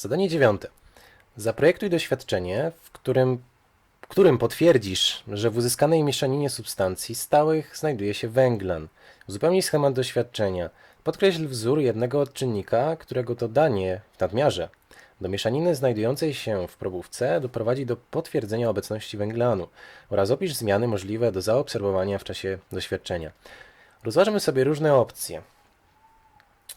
Zadanie dziewiąte. Zaprojektuj doświadczenie, w którym, którym potwierdzisz, że w uzyskanej mieszaninie substancji stałych znajduje się węglan. Uzupełnij schemat doświadczenia. Podkreśl wzór jednego odczynnika, którego dodanie w nadmiarze do mieszaniny znajdującej się w probówce doprowadzi do potwierdzenia obecności węglanu oraz opisz zmiany możliwe do zaobserwowania w czasie doświadczenia. Rozważmy sobie różne opcje.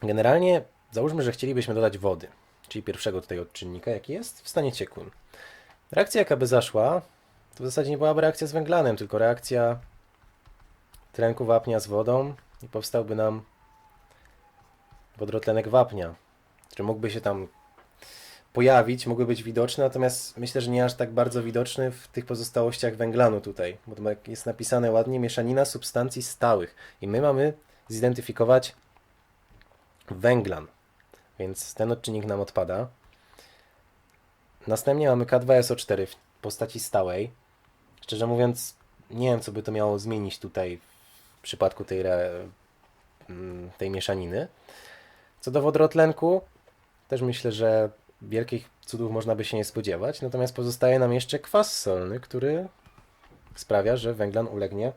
Generalnie załóżmy, że chcielibyśmy dodać wody, czyli pierwszego tutaj odczynnika, jaki jest w stanie ciekłym. Reakcja, jaka by zaszła, to w zasadzie nie byłaby reakcja z węglanem, tylko reakcja tlenku wapnia z wodą i powstałby nam wodorotlenek wapnia, który mógłby się tam pojawić, mógłby być widoczny, natomiast myślę, że nie aż tak bardzo widoczny w tych pozostałościach węglanu tutaj, bo jest napisane ładnie mieszanina substancji stałych i my mamy zidentyfikować węglan, więc ten odczynnik nam odpada. Następnie mamy K2SO4 w postaci stałej. Szczerze mówiąc, nie wiem, co by to miało zmienić tutaj w przypadku tej, mm, tej mieszaniny. Co do wodorotlenku, też myślę, że wielkich cudów można by się nie spodziewać, natomiast pozostaje nam jeszcze kwas solny, który sprawia, że węglan ulegnie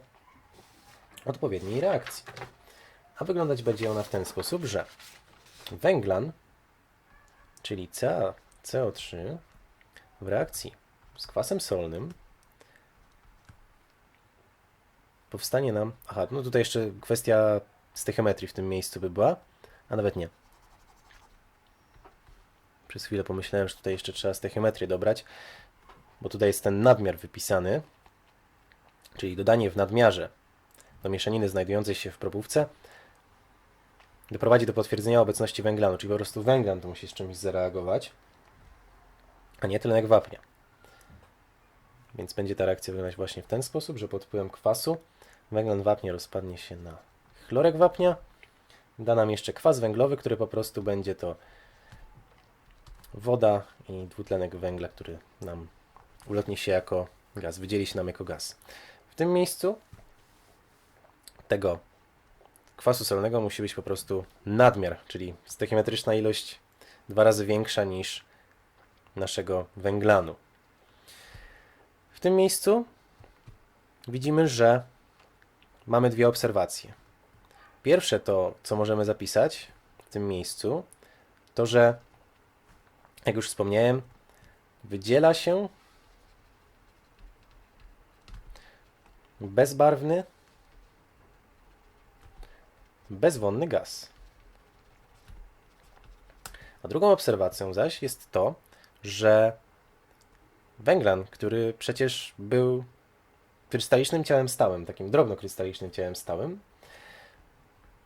odpowiedniej reakcji. A wyglądać będzie ona w ten sposób, że węglan, czyli Ca, CO3 w reakcji z kwasem solnym powstanie nam... Aha, no tutaj jeszcze kwestia stechiometrii w tym miejscu by była, a nawet nie. Przez chwilę pomyślałem, że tutaj jeszcze trzeba stechiometrię dobrać, bo tutaj jest ten nadmiar wypisany, czyli dodanie w nadmiarze do mieszaniny znajdującej się w probówce doprowadzi do potwierdzenia obecności węglanu, czyli po prostu węglan to musi z czymś zareagować, a nie tlenek wapnia. Więc będzie ta reakcja wyglądać właśnie w ten sposób, że pod wpływem kwasu węglan wapnia rozpadnie się na chlorek wapnia, da nam jeszcze kwas węglowy, który po prostu będzie to woda i dwutlenek węgla, który nam ulotni się jako gaz, wydzieli się nam jako gaz. W tym miejscu tego kwasu solnego musi być po prostu nadmiar, czyli stechiometryczna ilość dwa razy większa niż naszego węglanu. W tym miejscu widzimy, że mamy dwie obserwacje. Pierwsze to, co możemy zapisać w tym miejscu, to że, jak już wspomniałem, wydziela się bezbarwny, bezwonny gaz. A drugą obserwacją zaś jest to, że węglan, który przecież był krystalicznym ciałem stałym, takim drobnokrystalicznym ciałem stałym,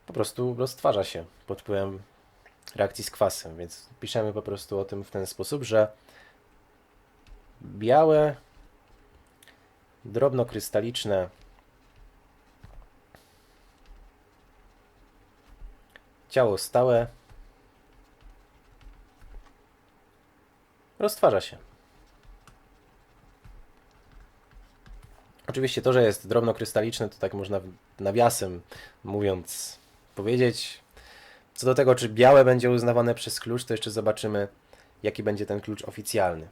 po prostu roztwarza się pod wpływem reakcji z kwasem, więc piszemy po prostu o tym w ten sposób, że białe, drobnokrystaliczne ciało stałe roztwarza się. Oczywiście to, że jest drobnokrystaliczne, to tak można nawiasem mówiąc powiedzieć. Co do tego, czy białe będzie uznawane przez klucz, to jeszcze zobaczymy, jaki będzie ten klucz oficjalny.